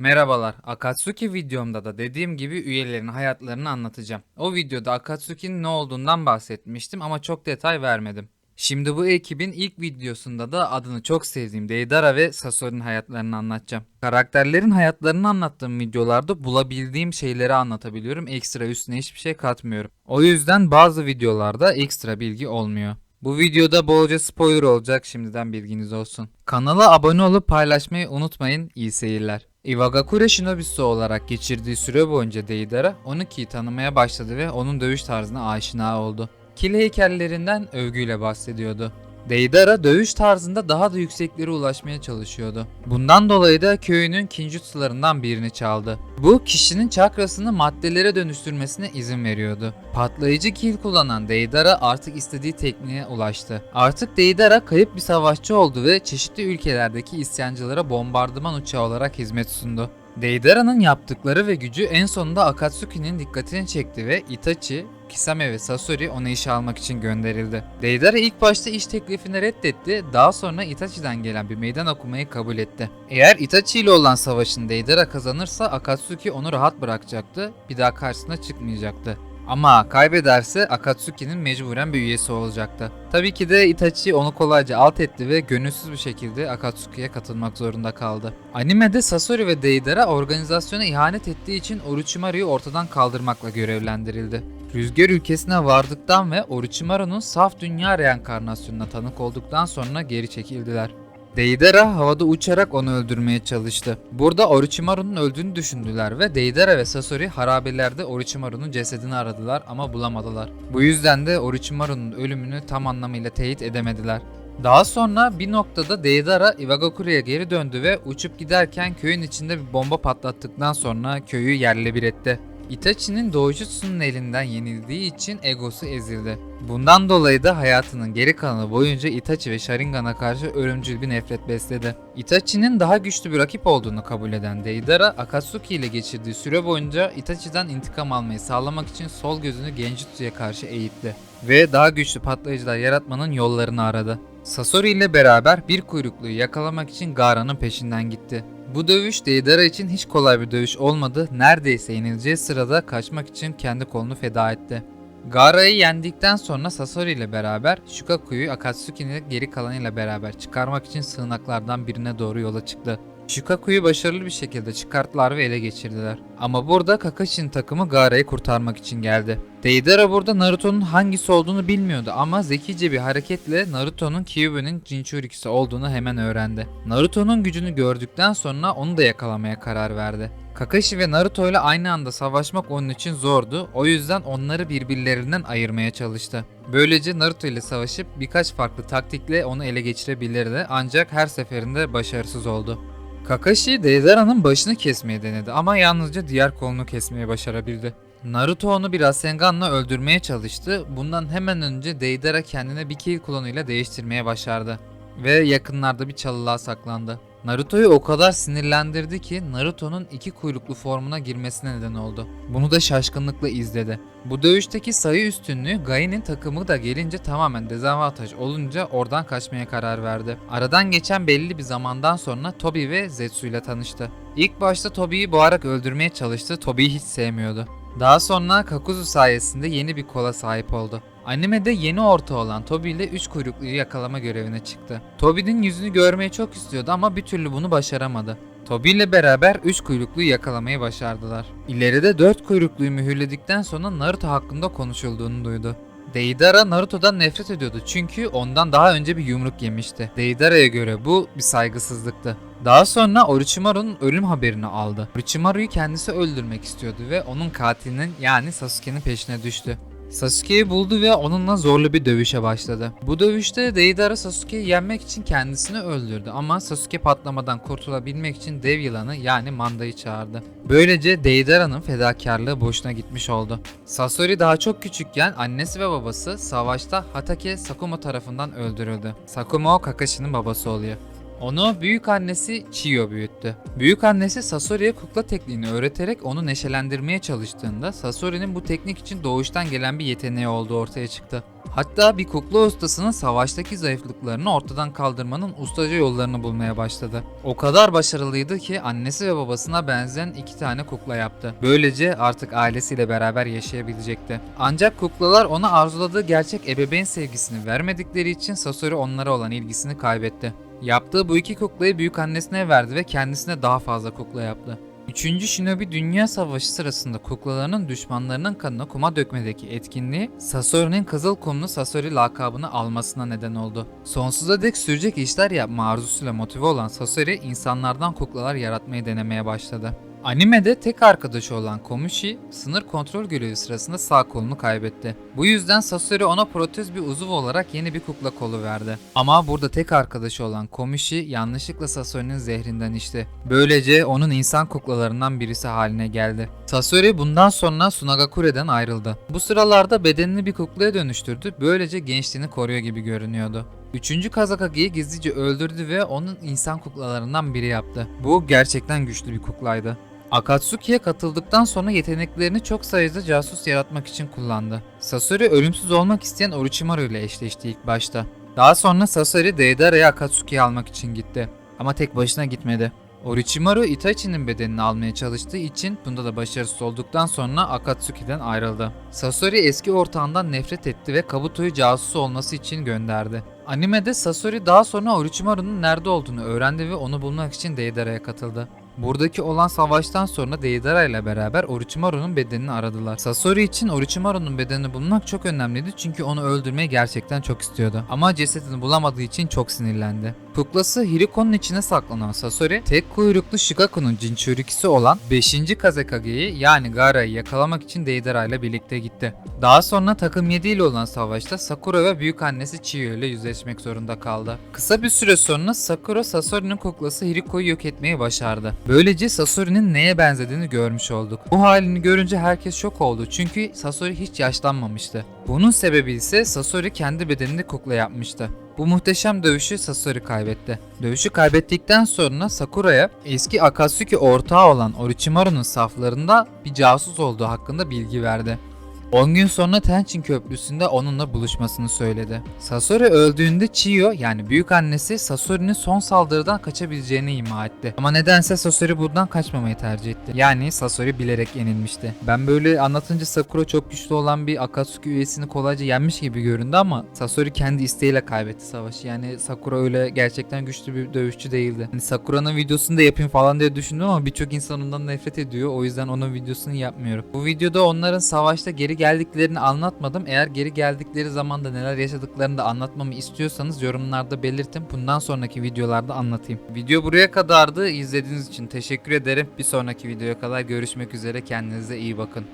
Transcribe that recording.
Merhabalar, Akatsuki videomda da dediğim gibi üyelerin hayatlarını anlatacağım. O videoda Akatsuki'nin ne olduğundan bahsetmiştim ama çok detay vermedim. Şimdi bu ekibin ilk videosunda da adını çok sevdiğim Deidara ve Sasori'nin hayatlarını anlatacağım. Karakterlerin hayatlarını anlattığım videolarda bulabildiğim şeyleri anlatabiliyorum. Ekstra üstüne hiçbir şey katmıyorum. O yüzden bazı videolarda ekstra bilgi olmuyor. Bu videoda bolca spoiler olacak şimdiden bilginiz olsun. Kanala abone olup paylaşmayı unutmayın. İyi seyirler. Iwagakure Shinobisi olarak geçirdiği süre boyunca Deidara Onuki'yi tanımaya başladı ve onun dövüş tarzına aşina oldu. Kil heykellerinden övgüyle bahsediyordu. Deidara dövüş tarzında daha da yükseklere ulaşmaya çalışıyordu. Bundan dolayı da köyünün kinjutsularından birini çaldı. Bu kişinin çakrasını maddelere dönüştürmesine izin veriyordu. Patlayıcı kil kullanan Deidara artık istediği tekniğe ulaştı. Artık Deidara kayıp bir savaşçı oldu ve çeşitli ülkelerdeki isyancılara bombardıman uçağı olarak hizmet sundu. Deidara'nın yaptıkları ve gücü en sonunda Akatsuki'nin dikkatini çekti ve Itachi, Kisame ve Sasori ona işe almak için gönderildi. Deidara ilk başta iş teklifini reddetti, daha sonra Itachi'den gelen bir meydan okumayı kabul etti. Eğer Itachi ile olan savaşın Deidara kazanırsa Akatsuki onu rahat bırakacaktı, bir daha karşısına çıkmayacaktı. Ama kaybederse Akatsuki'nin mecburen bir üyesi olacaktı. Tabii ki de Itachi onu kolayca alt etti ve gönülsüz bir şekilde Akatsuki'ye katılmak zorunda kaldı. Animede Sasori ve Deidara organizasyona ihanet ettiği için Orochimaru'yu ortadan kaldırmakla görevlendirildi. Rüzgar ülkesine vardıktan ve Orochimaru'nun saf dünya reenkarnasyonuna tanık olduktan sonra geri çekildiler. Deidara havada uçarak onu öldürmeye çalıştı. Burada Orochimaru'nun öldüğünü düşündüler ve Deidara ve Sasori harabelerde Orochimaru'nun cesedini aradılar ama bulamadılar. Bu yüzden de Orochimaru'nun ölümünü tam anlamıyla teyit edemediler. Daha sonra bir noktada Deidara Iwagakure'ye geri döndü ve uçup giderken köyün içinde bir bomba patlattıktan sonra köyü yerle bir etti. Itachi'nin Dojutsu'nun elinden yenildiği için egosu ezildi. Bundan dolayı da hayatının geri kalanı boyunca Itachi ve Sharingan'a karşı ölümcül bir nefret besledi. Itachi'nin daha güçlü bir rakip olduğunu kabul eden Deidara, Akatsuki ile geçirdiği süre boyunca Itachi'den intikam almayı sağlamak için sol gözünü Genjutsu'ya karşı eğitti ve daha güçlü patlayıcılar yaratmanın yollarını aradı. Sasori ile beraber bir kuyrukluyu yakalamak için Gaara'nın peşinden gitti. Bu dövüş Deidara için hiç kolay bir dövüş olmadı. Neredeyse yenileceği sırada kaçmak için kendi kolunu feda etti. Gaara'yı yendikten sonra Sasori ile beraber Shukaku'yu Akatsuki'nin geri kalanıyla beraber çıkarmak için sığınaklardan birine doğru yola çıktı. Shukaku'yu başarılı bir şekilde çıkarttılar ve ele geçirdiler. Ama burada Kakashi'nin takımı Gaara'yı kurtarmak için geldi. Deidara burada Naruto'nun hangisi olduğunu bilmiyordu ama zekice bir hareketle Naruto'nun Kyuubi'nin Jinchurikisi olduğunu hemen öğrendi. Naruto'nun gücünü gördükten sonra onu da yakalamaya karar verdi. Kakashi ve Naruto ile aynı anda savaşmak onun için zordu. O yüzden onları birbirlerinden ayırmaya çalıştı. Böylece Naruto ile savaşıp birkaç farklı taktikle onu ele geçirebilirdi ancak her seferinde başarısız oldu. Kakashi Deidara'nın başını kesmeye denedi ama yalnızca diğer kolunu kesmeye başarabildi. Naruto onu bir Rasengan'la öldürmeye çalıştı. Bundan hemen önce Deidara kendine bir kill klonuyla değiştirmeye başardı. Ve yakınlarda bir çalılığa saklandı. Naruto'yu o kadar sinirlendirdi ki Naruto'nun iki kuyruklu formuna girmesine neden oldu. Bunu da şaşkınlıkla izledi. Bu dövüşteki sayı üstünlüğü Gai'nin takımı da gelince tamamen dezavantaj olunca oradan kaçmaya karar verdi. Aradan geçen belli bir zamandan sonra Tobi ve Zetsu ile tanıştı. İlk başta Tobi'yi boğarak öldürmeye çalıştı. Tobi'yi hiç sevmiyordu. Daha sonra Kakuzu sayesinde yeni bir kola sahip oldu. Animede yeni orta olan Tobi ile 3 kuyrukluyu yakalama görevine çıktı. Tobi'nin yüzünü görmeyi çok istiyordu ama bir türlü bunu başaramadı. Tobi ile beraber 3 kuyrukluyu yakalamayı başardılar. İleride 4 kuyrukluyu mühürledikten sonra Naruto hakkında konuşulduğunu duydu. Deidara Naruto'dan nefret ediyordu çünkü ondan daha önce bir yumruk yemişti. Deidara'ya göre bu bir saygısızlıktı. Daha sonra Orochimaru'nun ölüm haberini aldı. Orochimaru'yu kendisi öldürmek istiyordu ve onun katilinin yani Sasuke'nin peşine düştü. Sasuke'yi buldu ve onunla zorlu bir dövüşe başladı. Bu dövüşte Deidara Sasuke'yi yenmek için kendisini öldürdü ama Sasuke patlamadan kurtulabilmek için dev yılanı yani Manda'yı çağırdı. Böylece Deidara'nın fedakarlığı boşuna gitmiş oldu. Sasori daha çok küçükken annesi ve babası savaşta Hatake Sakuma tarafından öldürüldü. Sakuma o Kakashi'nin babası oluyor. Onu büyük annesi Chiyo büyüttü. Büyük annesi Sasori'ye kukla tekniğini öğreterek onu neşelendirmeye çalıştığında Sasori'nin bu teknik için doğuştan gelen bir yeteneği olduğu ortaya çıktı. Hatta bir kukla ustasının savaştaki zayıflıklarını ortadan kaldırmanın ustaca yollarını bulmaya başladı. O kadar başarılıydı ki annesi ve babasına benzeyen iki tane kukla yaptı. Böylece artık ailesiyle beraber yaşayabilecekti. Ancak kuklalar ona arzuladığı gerçek ebeveyn sevgisini vermedikleri için Sasori onlara olan ilgisini kaybetti. Yaptığı bu iki kuklayı büyük annesine verdi ve kendisine daha fazla kukla yaptı. Üçüncü Shinobi Dünya Savaşı sırasında kuklalarının düşmanlarının kanını kuma dökmedeki etkinliği Sasori'nin Kızıl Kumlu Sasori lakabını almasına neden oldu. Sonsuza dek sürecek işler yapma arzusuyla motive olan Sasori insanlardan kuklalar yaratmayı denemeye başladı. Animede tek arkadaşı olan Komushi sınır kontrol görevi sırasında sağ kolunu kaybetti. Bu yüzden Sasori ona protez bir uzuv olarak yeni bir kukla kolu verdi. Ama burada tek arkadaşı olan Komushi yanlışlıkla Sasori'nin zehrinden içti. Böylece onun insan kuklalarından birisi haline geldi. Sasori bundan sonra Sunagakure'den ayrıldı. Bu sıralarda bedenini bir kuklaya dönüştürdü. Böylece gençliğini koruyor gibi görünüyordu. Üçüncü Kazakagi'yi gizlice öldürdü ve onun insan kuklalarından biri yaptı. Bu gerçekten güçlü bir kuklaydı. Akatsuki'ye katıldıktan sonra yeteneklerini çok sayıda casus yaratmak için kullandı. Sasori ölümsüz olmak isteyen Orochimaru ile eşleşti ilk başta. Daha sonra Sasori Deidara'ya Akatsuki'yi almak için gitti. Ama tek başına gitmedi. Orochimaru Itachi'nin bedenini almaya çalıştığı için bunda da başarısız olduktan sonra Akatsuki'den ayrıldı. Sasori eski ortağından nefret etti ve Kabuto'yu casus olması için gönderdi. Animede Sasori daha sonra Orochimaru'nun nerede olduğunu öğrendi ve onu bulmak için Deidara'ya katıldı. Buradaki olan savaştan sonra Deidara ile beraber Orochimaru'nun bedenini aradılar. Sasori için Orochimaru'nun bedenini bulmak çok önemliydi çünkü onu öldürmeyi gerçekten çok istiyordu. Ama cesedini bulamadığı için çok sinirlendi. Kuklası Hiriko'nun içine saklanan Sasori, tek kuyruklu Shikaku'nun Jinchurikisi olan 5. Kazekage'yi yani Gaara'yı yakalamak için Deidara ile birlikte gitti. Daha sonra takım 7 ile olan savaşta Sakura ve büyük annesi Chiyo ile yüzleşmek zorunda kaldı. Kısa bir süre sonra Sakura Sasori'nin kuklası Hiriko'yu yok etmeyi başardı. Böylece Sasori'nin neye benzediğini görmüş olduk. Bu halini görünce herkes şok oldu çünkü Sasori hiç yaşlanmamıştı. Bunun sebebi ise Sasori kendi bedenini kukla yapmıştı. Bu muhteşem dövüşü Sasori kaybetti. Dövüşü kaybettikten sonra Sakura'ya eski Akatsuki ortağı olan Orochimaru'nun saflarında bir casus olduğu hakkında bilgi verdi. 10 gün sonra Tenchin Köprüsü'nde onunla buluşmasını söyledi. Sasori öldüğünde Chiyo yani büyük annesi Sasori'nin son saldırıdan kaçabileceğini ima etti. Ama nedense Sasori buradan kaçmamayı tercih etti. Yani Sasori bilerek yenilmişti. Ben böyle anlatınca Sakura çok güçlü olan bir Akatsuki üyesini kolayca yenmiş gibi göründü ama Sasori kendi isteğiyle kaybetti savaşı. Yani Sakura öyle gerçekten güçlü bir dövüşçü değildi. Hani Sakura'nın videosunu da yapayım falan diye düşündüm ama birçok insan ondan nefret ediyor. O yüzden onun videosunu yapmıyorum. Bu videoda onların savaşta geri geldiklerini anlatmadım. Eğer geri geldikleri zaman da neler yaşadıklarını da anlatmamı istiyorsanız yorumlarda belirtin. Bundan sonraki videolarda anlatayım. Video buraya kadardı. İzlediğiniz için teşekkür ederim. Bir sonraki videoya kadar görüşmek üzere. Kendinize iyi bakın.